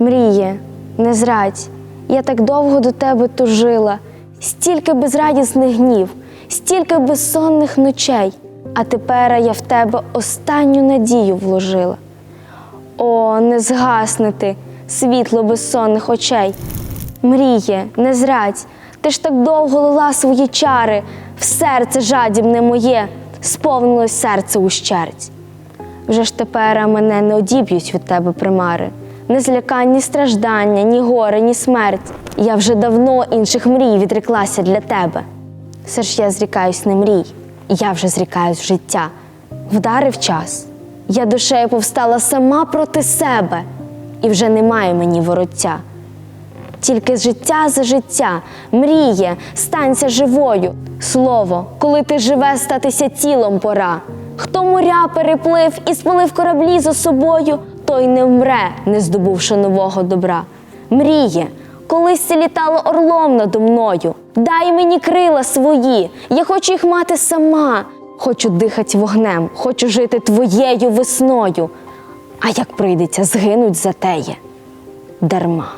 Мріє, не зрадь, я так довго до тебе тужила, стільки безрадісних днів, стільки безсонних ночей, а тепер я в тебе останню надію вложила. О, не згасне ти, світло безсонних очей. Мріє, не зрадь, ти ж так довго лила свої чари, в серце жадібне моє, сповнилось серце ущерть. Вже ж тепер мене не одіб'ють від тебе примари, не злякань, ні страждання, ні горе, ні смерть. Я вже давно інших мрій відреклася для тебе. Все ж я зрікаюсь не мрій, я вже зрікаюсь життя. Вдарив час. Я душею повстала сама проти себе, і вже немає мені вороття. Тільки життя за життя, мріє, станься живою. Слово, коли ти живе, статися тілом пора. Хто моря переплив і спалив кораблі за собою, той не вмре, не здобувши нового добра. Мріє, колись це літало орлом надо мною. Дай мені крила свої, я хочу їх мати сама. Хочу дихати вогнем, хочу жити твоєю весною. А як прийдеться, згинуть за теє дарма.